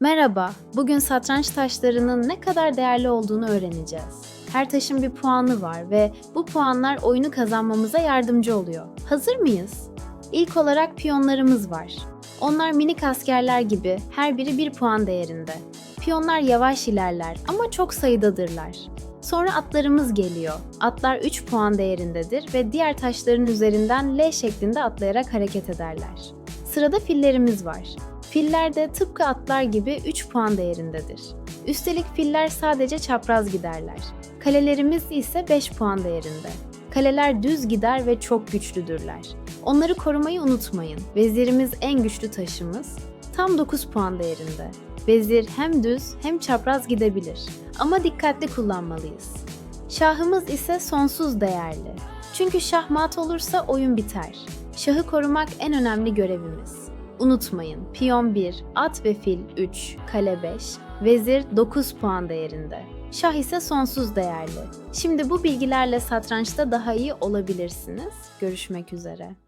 Merhaba, bugün satranç taşlarının ne kadar değerli olduğunu öğreneceğiz. Her taşın bir puanı var ve bu puanlar oyunu kazanmamıza yardımcı oluyor. Hazır mıyız? İlk olarak piyonlarımız var. Onlar minik askerler gibi her biri bir puan değerinde. Piyonlar yavaş ilerler ama çok sayıdadırlar. Sonra atlarımız geliyor. Atlar 3 puan değerindedir ve diğer taşların üzerinden L şeklinde atlayarak hareket ederler. Sırada fillerimiz var. Filler de tıpkı atlar gibi 3 puan değerindedir. Üstelik filler sadece çapraz giderler. Kalelerimiz ise 5 puan değerinde. Kaleler düz gider ve çok güçlüdürler. Onları korumayı unutmayın. Vezirimiz en güçlü taşımız. Tam 9 puan değerinde. Vezir hem düz hem çapraz gidebilir. Ama dikkatli kullanmalıyız. Şahımız ise sonsuz değerli. Çünkü şah mat olursa oyun biter. Şahı korumak en önemli görevimiz. Unutmayın, piyon 1, at ve fil 3, kale 5, vezir 9 puan değerinde. Şah ise sonsuz değerli. Şimdi bu bilgilerle satrançta daha iyi olabilirsiniz. Görüşmek üzere.